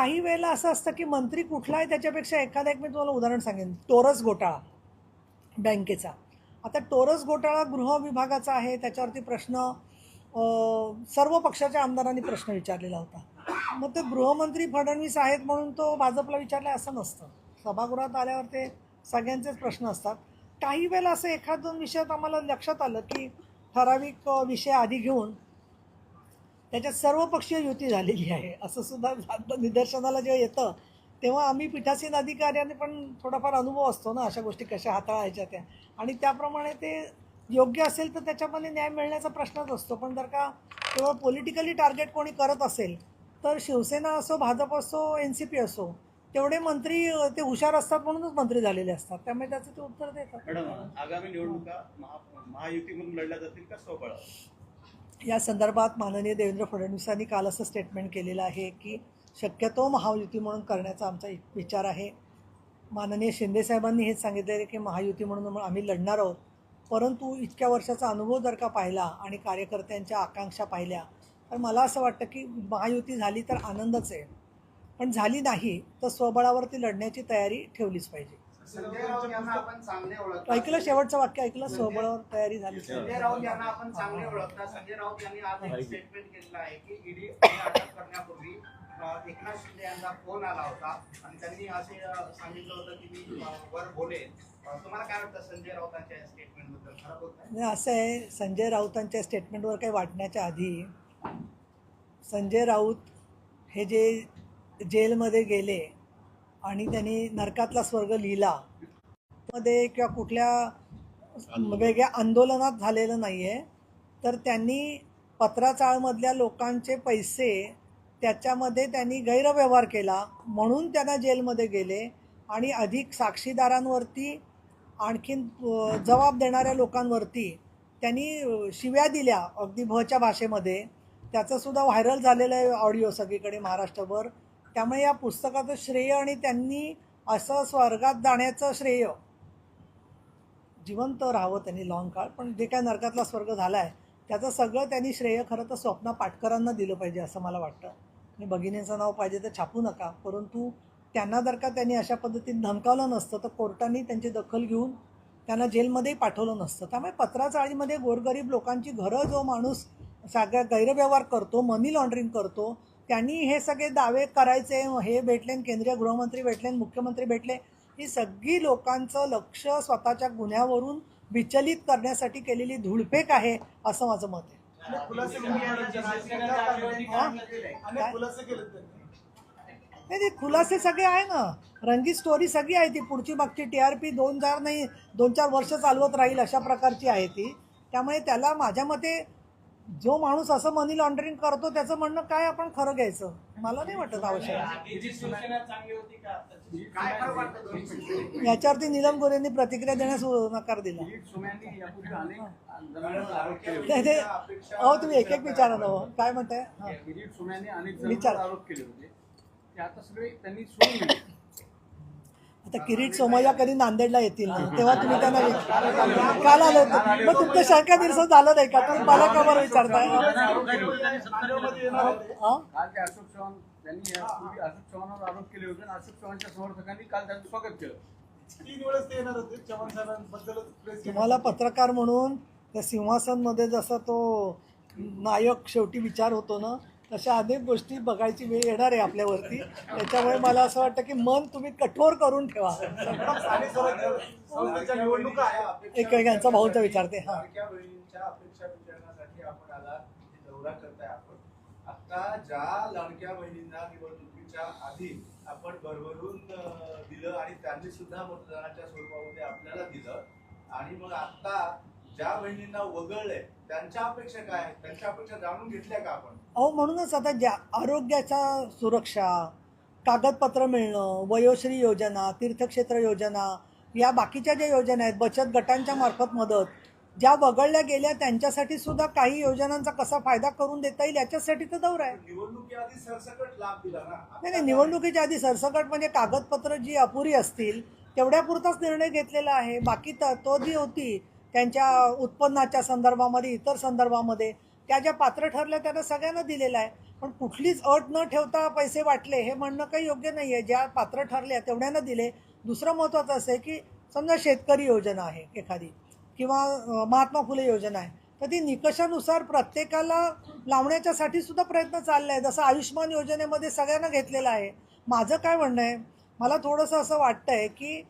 काही वेळेला असं असतं की मंत्री कुठला आहे त्याच्यापेक्षा एखादा एक मी तुम्हाला उदाहरण सांगेन. टोरस घोटाळा बँकेचा. आता टोरस घोटाळा गृह विभागाचा आहे त्याच्यावरती प्रश्न सर्व पक्षाच्या आमदारांनी प्रश्न विचारलेला होता. मग ते गृहमंत्री फडणवीस आहेत म्हणून तो भाजपला विचारला असं नसतं. सभागृहात आल्यावर ते सगळ्यांचेच प्रश्न असतात. काही वेळेला असं एखाद दोन विषयात आम्हाला लक्षात आलं की ठराविक विषय आधी घेऊन त्याच्यात सर्वपक्षीय युती झालेली आहे. असं सुद्धा निदर्शनाला जेव्हा येतं तेव्हा आम्ही पीठासीन अधिकाऱ्यांनी पण थोडाफार अनुभव असतो ना अशा गोष्टी कशा हाताळायच्या त्या. आणि त्याप्रमाणे ते योग्य असेल तर त्याच्यामध्ये न्याय मिळण्याचा प्रश्नच असतो. पण जर का केवळ पॉलिटिकली टार्गेट कोणी करत असेल तर शिवसेना असो भाजप असो एन सी पी असो तेवढे मंत्री ते हुशार असतात म्हणूनच मंत्री झालेले असतात. त्यामुळे त्याचं ते उत्तर देतात. मॅडम आगामी निवडणुका महा- महायुतीमधून लढल्या जातील का स्वबळ या संदर्भात माननीय देवेंद्र फडणवीसांनी काल असं स्टेटमेंट केलेलं आहे की शक्यतो महायुती म्हणून करण्याचा आमचा एक विचार आहे. माननीय शिंदेसाहेबांनी हेच सांगितलेलं की महायुती म्हणून आम्ही लढणार आहोत. परंतु इतक्या वर्षाचा अनुभव जर का पाहिला आणि कार्यकर्त्यांच्या आकांक्षा पाहिल्या तर मला असं वाटतं की महायुती झाली तर आनंदच आहे. पण झाली नाही तर स्वबळावरती लढण्याची तयारी ठेवलीच पाहिजे. संजय राऊत यांना आपण चांगले ओळखता ऐकलं शेवटचं वाक्य ऐकलं स्वबळावर तयारी झाली. संजय राऊत यांना आपण चांगले ओळखता संजय राऊत यांनी आज एक स्टेटमेंट केलेलं आहे की ईडी अटक करण्यापूर्वी एकनाथ शिंदे यांचा फोन आला होता आणि त्यांनी असे सांगितलं होतं की मी वर बोलेन. अ, तुम्हाला काय वाटतं संजय राऊतांच्या खरं असं आहे संजय राऊतांच्या स्टेटमेंटवर काही वाटण्याच्या आधी संजय राऊत हे जे जेलमध्ये गेले आणि त्यांनी नरकातला स्वर्ग लिहिला. मध्ये किंवा कुठल्या वेगळ्या आंदोलनात झालेलं नाही आहे तर त्यांनी पत्राचाळमधल्या लोकांचे पैसे त्याच्यामध्ये त्यांनी गैरव्यवहार केला. म्हणून त्यांना जेलमध्ये गेले आणि अधिक साक्षीदारांवरती आणखीन जबाब देणाऱ्या लोकांवरती त्यांनी शिव्या दिल्या अगदी भच्या भाषेमध्ये. त्याचं सुद्धा व्हायरल झालेलं आहे ऑडिओ सगळीकडे महाराष्ट्रभर. त्यामुळे या पुस्तकाचं श्रेय आणि त्यांनी असं स्वर्गात जाण्याचं श्रेय जिवंत राहावं त्यांनी लॉंग काळ. पण जे काय नरकातला स्वर्ग झाला आहे त्याचं सगळं त्यांनी श्रेय खरं तर स्वप्ना पाटकरांना दिलं पाहिजे असं मला वाटतं. आणि भगिनीचं नाव पाहिजे तर छापू नका परंतु त्यांना जर का त्यांनी अशा पद्धतीने धमकावलं नसतं तर कोर्टाने त्यांची दखल घेऊन त्यांना जेलमध्येही पाठवलं नसतं. त्यामुळे पत्राचाळीमध्ये गोरगरीब लोकांची घरं जो माणूस सगळ्या गैरव्यवहार करतो मनी लॉन्ड्रिंग करतो त्यांनी हे सगळे दावे करायचे हे भेटले केंद्रीय गृहमंत्री भेटले मुख्यमंत्री भेटले ही सगळी लोकांचं लक्ष स्वतःच्या गुन्ह्यावरून विचलित करण्यासाठी केलेली धुळफेक आहे असं माझं मत आहे. नाही ते खुलासे सगळे आहे ना. रंगीत स्टोरी सगळी आहे ती. पुढची मागची टी आर पी दोन चार नाही दोन चार वर्ष चालवत राहील अशा प्रकारची आहे ती. त्यामुळे त्याला माझ्या मते जो माणूस असं मनी लॉन्ड्रिंग करतो त्याचं म्हणणं काय आपण खरं घ्यायचं? मला नाही वाटत आवश्यक? याच्यावरती नीलम गोरेंनी प्रतिक्रिया देण्यास नकार दिला. अहो तुम्ही एक एक विचारा ना हो. काय म्हणताय? विचार. आरोप केले होते. ते आता सगळे त्यांनी आता किरीट सोमय्या कधी नांदेडला येतील? ना तेव्हा तुम्ही त्यांना विच- काल आलं होते. मग तुमचं शंका दिवस झालं नाही का? तुम्ही मला का बरं विचारताय? हा? काल ते अशोक चव्हाण त्यांनी यापूर्वी अशोक आरोप केले होते आणि अशोक चव्हाणच्या समर्थकांनी काल त्यांचं स्वागत केलं तीन वेळेस ते येणार होते चव्हाण साहेबांबद्दलच प्रेस तुम्हाला पत्रकार म्हणून त्या सिंहासनमध्ये जसा तो नायक शेवटी विचार होतो ना तशा अनेक गोष्टी बघायची वेळ येणार आहे आपल्यावरती. त्याच्यामुळे मला असं वाटतं की मन तुम्ही कठोर करून ठेवा. निवडणुका एक यांचा भाऊचा विचारते हा अपेक्षा विचारण्यासाठी दौरा करताय आपण. आता ज्या लाडक्या बहिणींना निवडणुकीच्या आधी आपण भरभरून दिलं आणि त्यांनी सुद्धा मतदानाच्या स्वरूपामध्ये आपल्याला दिलं आणि मग आता ज्या बहिणींना वगळले त्यांच्या अपेक्षा काय आहेत? त्यांच्या अपेक्षा जाणून घेतल्या का आपण? अहो म्हणूनच आता ज्या आरोग्याच्या सुरक्षा कागदपत्र मिळणं वयोश्री योजना तीर्थक्षेत्र योजना या बाकीच्या ज्या योजना आहेत बचत गटांच्या मार्फत मदत ज्या वगळल्या गेल्या त्यांच्यासाठी सुद्धा काही योजनांचा कसा फायदा करून देता येईल याच्यासाठी तर दौरा आहे. निवडणुकीआधी सरसकट लाभ दिला ना? नाही नाही निवडणुकीच्या आधी सरसकट म्हणजे कागदपत्र जी अपुरी असतील तेवढ्यापुरताच निर्णय घेतलेला आहे. बाकी त तो जी होती त्यांच्या उत्पन्नाच्या संदर्भामध्ये इतर संदर्भामध्ये त्या ज्या पात्र ठरल्या त्यांना सगळ्यांना दिलेलं आहे. पण कुठलीच अट न ठेवता पैसे वाटले हे म्हणणं काही योग्य नाही आहे ज्या पात्र ठरल्या तेवढ्यानं दिले. दुसरं महत्त्वाचं असं आहे की समजा शेतकरी योजना आहे एखादी किंवा महात्मा फुले योजना आहे तर ती निकषानुसार प्रत्येकाला लावण्याच्यासाठी सुद्धा प्रयत्न चालला आहे जसं आयुष्यमान योजनेमध्ये सगळ्यांना घेतलेलं आहे. माझं काय म्हणणं आहे? मला थोडंसं असं वाटतं आहे की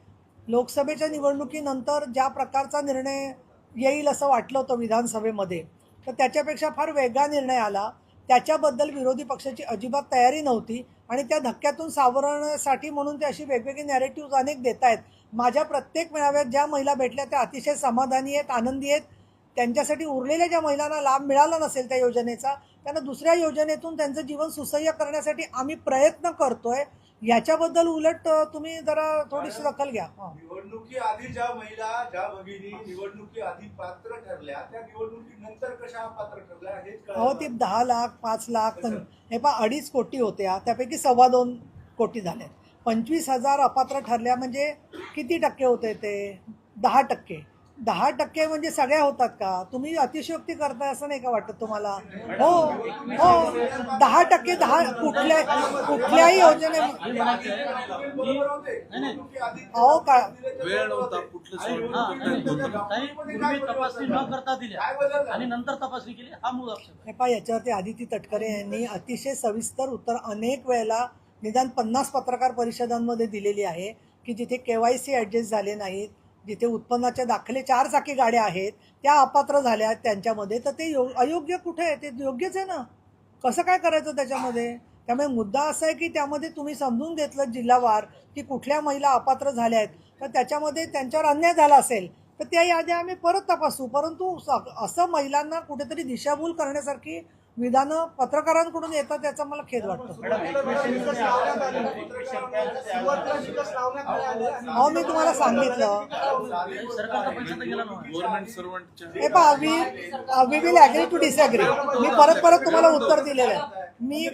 लोकसभेच्या निवडणुकीनंतर ज्या प्रकारचा निर्णय येईल असं वाटलं होतं विधानसभेमध्ये तर त्याच्यापेक्षा फार वेगळा निर्णय आला. त्याच्याबद्दल विरोधी पक्षाची अजिबात तयारी नव्हती आणि त्या धक्क्यातून सावरण्यासाठी म्हणून ते अशी वेगवेगळी नॅरेटिव्ज अनेक देत आहेत. माझ्या प्रत्येक मेळाव्यात ज्या महिला भेटल्या त्या अतिशय समाधानी आहेत आनंदी आहेत. त्यांच्यासाठी उरलेल्या ज्या महिलांना लाभ मिळाला नसेल त्या योजनेचा त्यांना दुसऱ्या योजनेतून त्यांचं जीवन सुसह्य करण्यासाठी आम्ही प्रयत्न करतोय. याच्याबद्दल उलट तुम्ही जरा थोडीशी दखल घ्या. हां. निवडणुकी आधी ज्या महिला ज्या भगिनी निवडणुकी आधी पात्र ठरल्या त्या निवडणुकीनंतर कशा पात्र ठरल्या अहो ते दहा लाख पाच लाख पण हे पा अडीच कोटी होत्या त्यापैकी सव्वा दोन कोटी झाले पंचवीस हजार अपात्र ठरल्या म्हणजे किती टक्के होते ते? दहा टक्के. दहा टक्के म्हणजे सगळ्या होतात का? तुम्ही अतिशयोक्ती करताय असं नाही का वाटत तुम्हाला? हो हो. दहा टक्के दहा कुठल्या कुठल्याही योजने अहो का आणि नंतर तपासणी केली हा मूळ आक्षेप आहे. हे पहा याच्यावरती आदिती तटकरे यांनी अतिशय सविस्तर उत्तर अनेक वेळेला निदान पन्नास पत्रकार परिषदांमध्ये दिलेली आहे की जिथे के वाय सी ॲडजस्ट झाले नाहीत जिथे उत्पन्नाच्या दाखले चार चाकी गाड्या आहेत त्या अपात्र झाल्या आहेत त्यांच्यामध्ये तर ते यो अयोग्य कुठे आहे? ते योग्यच आहे ना. कसं काय करायचं त्याच्यामध्ये? त्यामुळे मुद्दा असा आहे की त्यामध्ये तुम्ही समजून घेतलं जिल्हावार की कुठल्या महिला अपात्र झाल्या आहेत. तर त्याच्यामध्ये त्यांच्यावर अन्याय झाला असेल तर त्या याद्या आम्ही परत तपासू. परंतु असं महिलांना कुठेतरी दिशाभूल करण्यासारखी विधानं पत्रकारांकडून येतात त्याचा मला खेद वाटतो. अहो मी तुम्हाला सांगितलं. हे पहा we we will agree to disagree मी परत परत तुम्हाला उत्तर दिलेलं आहे. मी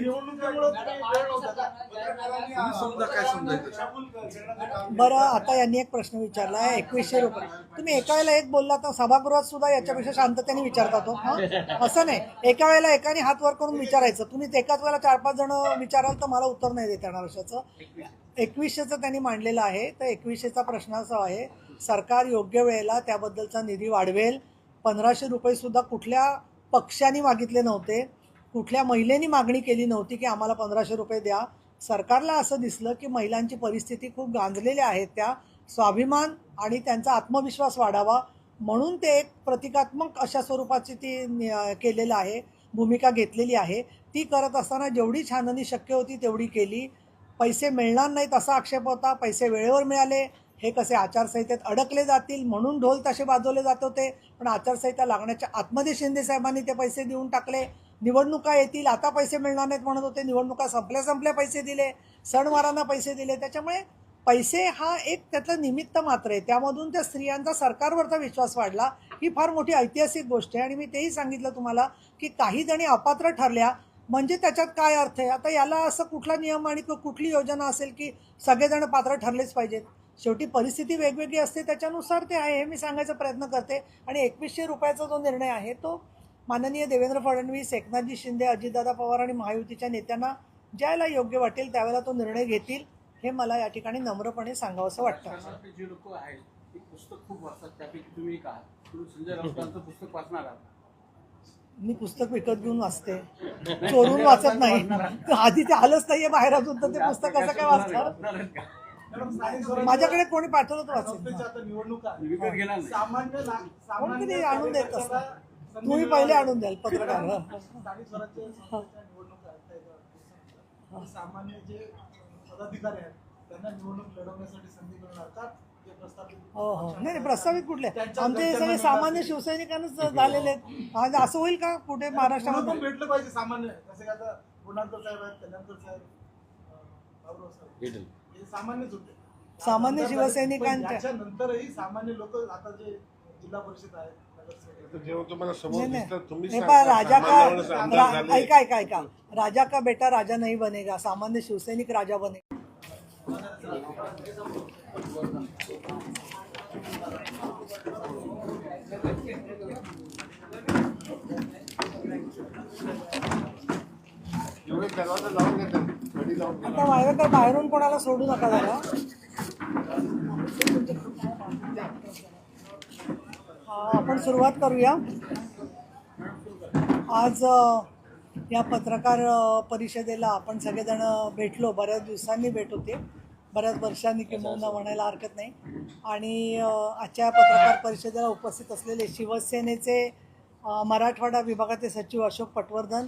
बरं आता यांनी एक प्रश्न विचारला आहे एकवीसशे रुपये. तुम्ही एका वेळेला एक बोलला तर सभागृहात सुद्धा याच्यापेक्षा शांततेने विचारता तो हां? असं नाही. एका वेळेला एकाने हात वर करून विचारायचं. तुम्ही एकाच वेळेला चार पाच जण विचाराल तर मला उत्तर नाही देता येणार अशाचं. एकवीसशेचं त्यांनी मांडलेलं आहे. तर एकवीसशेचा प्रश्न असा आहे सरकार योग्य वेळेला त्याबद्दलचा निधी वाढवेल. पंधराशे रुपयेसुद्धा कुठल्या पक्षाने मागितले नव्हते. कुठल्या महिलेनी मागणी केली नव्हती की आम्हाला पंधराशे रुपये द्या. सरकारला असं दिसलं की महिलांची परिस्थिती खूप गांजलेल्या आहेत त्या. स्वाभिमान आणि त्यांचा आत्मविश्वास वाढावा. म्हणून ते एक प्रतिकात्मक अशा स्वरूपाची ती केलेलं आहे. भूमिका घेतलेली आहे. ती करत असताना जेवढी छाननी शक्य होती तेवढी केली. पैसे मिळणार नाहीत असा आक्षेप होता. पैसे वेळेवर मिळाले. हे कसे आचारसंहितेत अडकले जातील म्हणून ढोल तसे वाजवले जात होते. पण आचारसंहिता लागण्याच्या आतमध्ये शिंदे साहेबांनी ते पैसे देऊन टाकले. निवडणुका येतील. आता पैसे मिळणार नाहीत म्हणत होते. निवडणुका संपल्या संपल्या पैसे दिले. सणवारांना पैसे दिले. त्याच्यामुळे पैसे हा एक त्यातलं निमित्त मात्र आहे. त्यामधून त्या स्त्रियांचा सरकारवरचा विश्वास वाढला ही फार मोठी ऐतिहासिक गोष्ट आहे. आणि मी तेही सांगितलं तुम्हाला की काही जणी अपात्र ठरल्या म्हणजे त्याच्यात काय अर्थ आहे? आता याला असं कुठला नियम आणि कुठली योजना असेल की सगळेजण पात्र ठरलेच पाहिजेत? शेवटी परिस्थिती वेगवेगळी असते त्याच्यानुसार ते आहे हे मी सांगायचा प्रयत्न करते. आणि एकवीसशे रुपयाचा जो निर्णय आहे तो माननीय देवेंद्र फडणवीस एकनाथजी शिंदे अजितदादा पवार आणि महायुतीच्या नेत्यांना ज्याला योग्य वाटेल त्यावेळेला तो निर्णय घेतील. हे मला या ठिकाणी नम्रपणे सांगावंसं वाटतं. जे लोक आहेत ते पुस्तक खूप वाचतात त्यापैकी तुम्ही एक आहात. तुम्ही संजय राऊतांचं पुस्तक वाचणार आहात. मी पुस्तक विकत घेऊन वाचते. चोरून वाचत नाही. आधी ते आलंच नाहीये बाहेर अजून तर ते पुस्तक कसं काय वाचणार स्वराज्य- माझ्याकडे कोणी पाठवलं तर वाचेल. आणून देत कार्यकर्त्याला असतं? संधी तुम्ही. पहिले आणून द्याल पत्रकार. हं. पदाधिकारी आहेत. त्यांना निवडणूक लढवण्यासाठी संधी मिळणार का? हो हो. नाही नाही प्रस्तावित कुठले? आमचे हे सगळे सामान्य शिवसैनिकांनाच झालेले आहेत. आज असं होईल का कुठे महाराष्ट्रामध्ये? भेटलं पाहिजे सामान्य. जसे की आता गुणांकर साहेब आहेत कल्याणकर साहेब अं, बाबुराव साहेब. हे सामान्यच होते. सामान्य शिवसैनिकांच्या- याच्यानंतरही सामान्य लोक आता जे जिल्हा परिषद आहेत राजा का झाले. ऐका ऐका ऐका. राजा का बेटा राजा नहीं बनेगा सामान्य शिवसैनिक राजा बनेगा आता वाळवेकर बाहेरून कोणाला सोडू नका जरा. हा, आपण सुरुवात करूया. आज या पत्रकार परिषदेला आपण सगळेजण भेटलो. बऱ्याच दिवसांनी भेट होते. बऱ्याच वर्षांनी किंबहुना म्हणायला हरकत नाही. आणि आजच्या पत्रकार परिषदेला उपस्थित असलेले शिवसेनेचे मराठवाडा विभागाचे सचिव अशोक पटवर्धन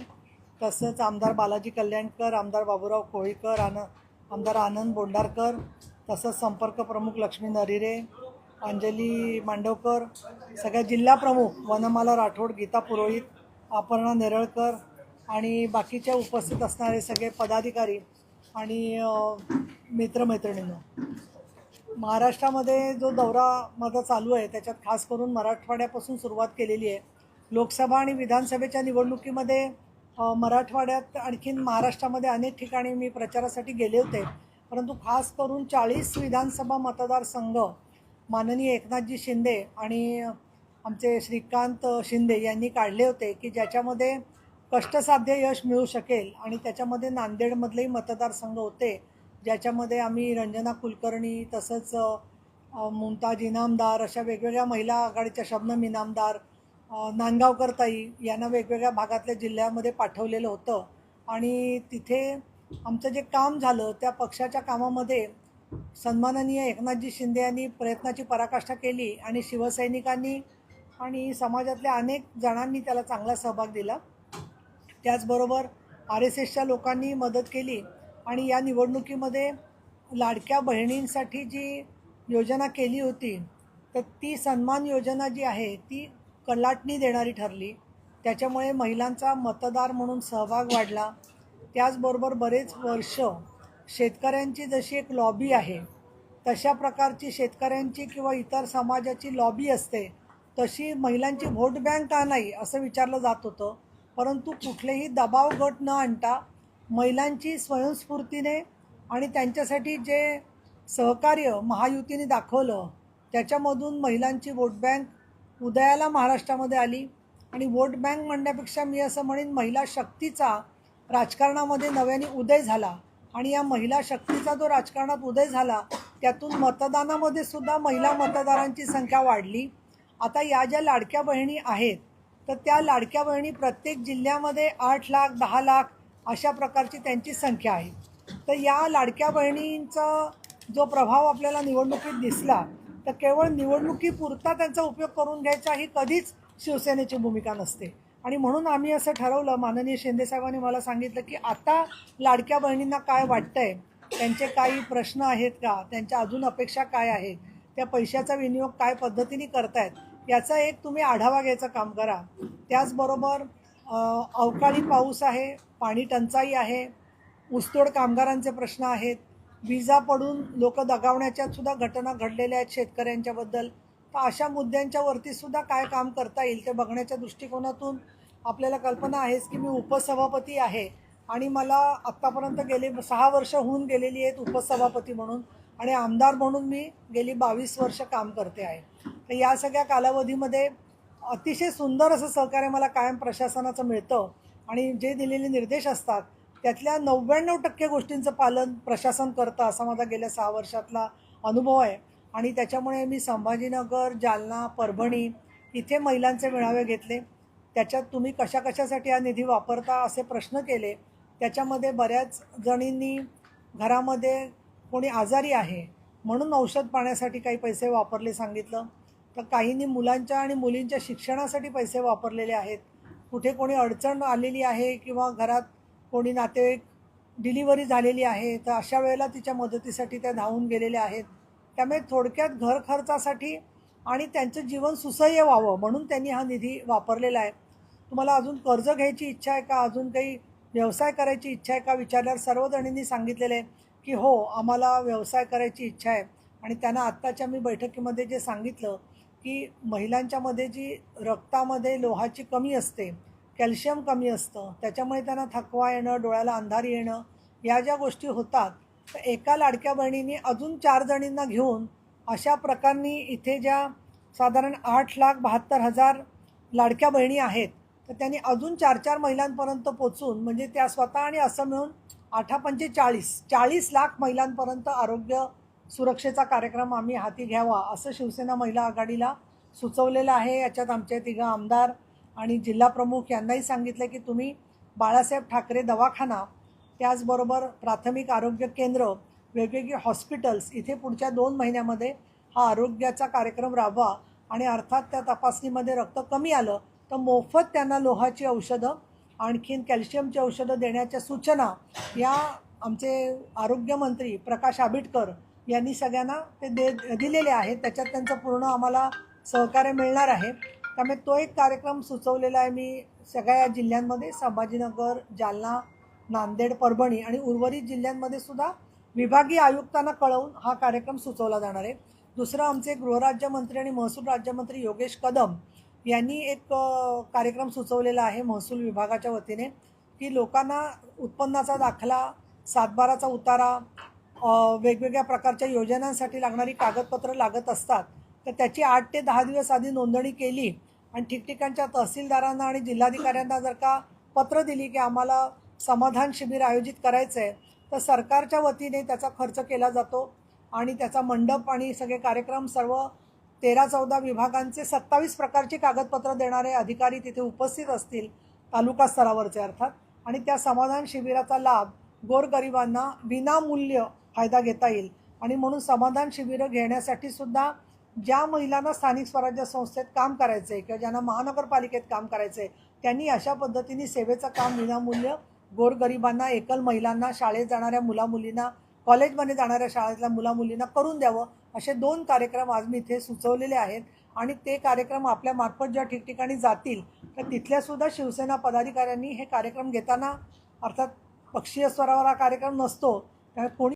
तसंच आमदार बालाजी कल्याणकर आमदार बाबूराव कोळीकर आन आमदार आनंद बोंडारकर तसंच संपर्क प्रमुख लक्ष्मी नरिरे अंजली मांडवकर सगळ्या जिल्हाप्रमुख वनमाला राठोड गीता पुरोहित अपर्णा नेरळकर आणि बाकीच्या उपस्थित असणारे सगळे पदाधिकारी आणि मित्रमैत्रिणींनो. महाराष्ट्रामध्ये जो दौरा माझा चालू आहे त्याच्यात खास करून मराठवाड्यापासून सुरुवात केलेली आहे. लोकसभा आणि विधानसभेच्या निवडणुकीमध्ये मराठवाड्यात आणखीन महाराष्ट्रामध्ये अनेक ठिकाणी मी प्रचारासाठी गेले होते. परंतु खास करून चाळीस विधानसभा मतदारसंघ माननीय एकनाथजी शिंदे आणि आमचे श्रीकांत शिंदे यांनी काढले होते की ज्याच्यामध्ये कष्टसाध्य यश मिळू शकेल आणि त्याच्यामध्ये नांदेडमधलेही मतदारसंघ होते ज्याच्यामध्ये आम्ही रंजना कुलकर्णी तसंच मुमताज इनामदार अशा वेगवेगळ्या महिला आघाडीच्या शबनम इनामदार नांदगावकर ताई यांना वेगवेगळ्या भागातल्या जिल्ह्यामध्ये पाठवलेलं होतं. आणि तिथे आमचं जे काम झालं त्या पक्षाच्या कामामध्ये सन्माननीय एकनाथजी शिंदे यांनी प्रयत्नाची पराकाष्ठा केली आणि शिवसैनिकांनी आणि समाजातल्या अनेक जणांनी त्याला चांगला सहभाग दिला. त्याचबरोबर आर एस एसच्या लोकांनी मदत केली आणि या निवडणुकीमध्ये लाडक्या बहिणींसाठी जी योजना केली होती तर ती सन्मान योजना जी आहे ती कलाटणी देणारी ठरली. त्याच्यामुळे महिलांचा मतदार म्हणून सहभाग वाढला. त्याचबरोबर बरेच वर्ष शेतकऱ्यांची जशी एक लॉबी आहे तशा प्रकारची शेतकऱ्यांची किंवा इतर समाजाची लॉबी असते तशी महिलांची व्होट बँक का नाही असं विचारलं जात होतं. परंतु कुठलेही दबाव गट न आणता महिलांची स्वयंस्फूर्तीने आणि त्यांच्यासाठी जे सहकार्य महायुतीने दाखवलं त्याच्यामधून महिलांची वोट बँक उदयाला महाराष्ट्रामध्ये आली. आणि वोट बँक म्हणण्यापेक्षा मी असं म्हणेन महिला शक्तीचा राजकारणामध्ये नव्याने उदय झाला. आणि या महिला शक्तीचा जो राजकारणात उदय झाला त्यातून मतदानामध्ये सुद्धा महिला मतदारांची संख्या वाढली. आता या ज्या लाडक्या बहिणी आहेत तर त्या लाडक्या बहिणी प्रत्येक जिल्ह्यामध्ये आठ लाख दहा लाख अशा प्रकारची त्यांची संख्या आहे. तर या लाडक्या बहिणींचा जो प्रभाव आपल्याला निवडणुकीत दिसला तर केवळ निवडणुकीपुरता त्यांचा उपयोग करून घ्यायचा ही कधीच शिवसेनेची भूमिका नसते. आणि म्हणून आम्ही असं ठरवलं माननीय शिंदेसाहेबांनी मला सांगितलं की आता लाडक्या बहिणींना काय वाटतंय? त्यांचे काही प्रश्न आहेत का? त्यांच्या अजून अपेक्षा काय आहेत? त्या पैशाचा विनियोग काय पद्धतीने करतायत? याचा एक तुम्ही आढावा घ्यायचं काम करा. त्याचबरोबर अवकाळी पाऊस आहे पाणी टंचाई आहे ऊसतोड कामगारांचे प्रश्न आहेत विजा पडून लोक दगावण्याच्या सुद्धा घटना घडलेल्या आहेत शेतकऱ्यांच्याबद्दल. तर अशा मुद्द्यांच्या वरती सुद्धा काय काम करता येईल ते बघण्याच्या दृष्टिकोनातून आपल्याला कल्पना आहेच की मी उपसभापती आहे आणि मला आत्तापर्यंत गेले सहा वर्ष होऊन गेलेली आहेत उपसभापती म्हणून आणि आमदार म्हणून मी गेली बावीस वर्ष काम करते आहे. तर या सगळ्या कालावधीमध्ये अतिशय सुंदर असं सहकार्य मला कायम प्रशासनाचं मिळतं आणि जे दिलेले निर्देश असतात त्यातल्या नव्याण्णव टक्के गोष्टींचं पालन प्रशासन करतं असा माझा गेल्या सहा वर्षातला अनुभव आहे. आणि त्याच्यामुळे मी संभाजीनगर जालना परभणी इथे महिलांचे मेळावे घेतले. त्याच्यात तुम्ही कशा कशासाठी हा निधी वापरता असे प्रश्न केले. त्याच्यामध्ये बऱ्याच जणींनी घरामध्ये कोणी आजारी आहे म्हणून औषध पाण्यासाठी काही पैसे वापरले सांगितलं. तर काहींनी मुलांच्या आणि मुलींच्या शिक्षणासाठी पैसे वापरलेले आहेत. कुठे कोणी अडचण आलेली आहे किंवा घरात कोणी नातेवाईक डिलिव्हरी झालेली आहे तर अशा वेळेला तिच्या मदतीसाठी त्या धावून गेलेल्या आहेत. त्यामुळे थोडक्यात घर खर्चासाठी आणि त्यांचं जीवन सुसह्य व्हावं म्हणून त्यांनी हा निधी वापरलेला आहे. तुम्हाला अजून कर्ज घ्यायची इच्छा आहे का? अजून काही व्यवसाय करायची इच्छा आहे का? विचारल्यावर सर्वजणींनी सांगितलेलं आहे की हो आम्हाला व्यवसाय करायची इच्छा आहे. आणि त्यांना आत्ताच्या मी बैठकीमध्ये जे सांगितलं की महिलांच्यामध्ये जी रक्तामध्ये लोहाची कमी असते कॅल्शियम कमी असतं त्याच्यामुळे त्यांना थकवा येणं डोळ्याला अंधारी येणं या ज्या गोष्टी होतात तर एका लाडक्या बहिणीने अजून चार जणींना घेऊन अशा प्रकारांनी इथे ज्या साधारण आठ लाख बहात्तर हजार लाडक्या बहिणी आहेत तर त्यांनी अजून चार चार महिलांपर्यंत पोचून म्हणजे त्या स्वतः आणि असं मिळून आठा पंचे चाळीस चाळीस लाख महिलांपर्यंत आरोग्य सुरक्षेचा कार्यक्रम आम्ही हाती घ्यावा असं शिवसेना महिला आघाडीला सुचवलेलं आहे. याच्यात आमचे तिघं आमदार आणि जिल्हा प्रमुख यांनाही सांगितलं की तुम्ही बाळासाहेब ठाकरे दवाखाना त्याचबरोबर प्राथमिक आरोग्य केंद्र वेगवेगळे हॉस्पिटल्स इथे पुढच्या दोन महिन्यामध्ये हा आरोग्याचा कार्यक्रम राबवा आणि अर्थात त्या तपासणीमध्ये रक्त कमी आलं तर मोफत त्यांना लोहाची औषधं आणखीन कॅल्शियमची औषधं देण्याच्या सूचना या आमचे आरोग्यमंत्री प्रकाश आबिटकर यांनी सगळ्यांना ते दे दिलेले आहेत. त्याच्यात त्यांचं पूर्ण आम्हाला सहकार्य मिळणार आहे. त्यामुळे तो एक कार्यक्रम सुचवलेला आहे मी सगळ्या जिल्ह्यांमध्ये संभाजीनगर जालना नांदेड परभणी आणि उर्वरित जिल्ह्यांमध्ये सुद्धा विभागीय आयुक्तांना कळवून हा कार्यक्रम सुचवला जाणार आहे. दुसरं आमचे गृहराज्यमंत्री आणि महसूल राज्यमंत्री योगेश कदम यांनी एक कार्यक्रम सुचवलेला आहे महसूल विभागाच्या वतीने की लोकांना उत्पन्नाचा दाखला सातबाराचा उतारा वेगवेगळ्या प्रकारच्या योजनांसाठी लागणारी कागदपत्रं लागत असतात. तर त्याची आठ ते दहा दिवस आधी नोंदणी केली आणि ठिकठिकाणच्या तहसीलदारांना आणि जिल्हाधिकाऱ्यांना जर का पत्र दिली की आम्हाला समाधान शिबिर आयोजित करायचं आहे तर सरकारच्या वतीने त्याचा खर्च केला जातो आणि त्याचा मंडप आणि सगळे कार्यक्रम सर्व तेरा चौदा विभागांचे सत्तावीस प्रकारची कागदपत्र देणारे अधिकारी तिथे उपस्थित असतील तालुका स्तरावरचे अर्थात. आणि त्या समाधान शिबिराचा लाभ गोरगरिबांना विनामूल्य फायदा घेता येईल. आणि म्हणून समाधान शिबिरं घेण्यासाठी सुद्धा ज्या महिलांना स्थानिक स्वराज्य संस्थेत काम करायचं आहे किंवा ज्यांना महानगरपालिकेत काम करायचं आहे त्यांनी अशा पद्धतीने सेवेचं काम विनामूल्य गोरगरिबांना एकल महिलांना शाळेत जाणाऱ्या मुलामुलींना कॉलेजमध्ये जाणाऱ्या शाळेतल्या मुलामुलींना करून द्यावं असे दोन कार्यक्रम आज मी इथे सुचवलेले आहेत. आणि ते कार्यक्रम आपल्या मार्फत ज्या ठिकठिकाणी जातील तर तिथल्या सुद्धा शिवसेना पदाधिकाऱ्यांनी हे कार्यक्रम घेताना अर्थात पक्षीय स्वरावर हा कार्यक्रम नसतो त्यामुळे कोणी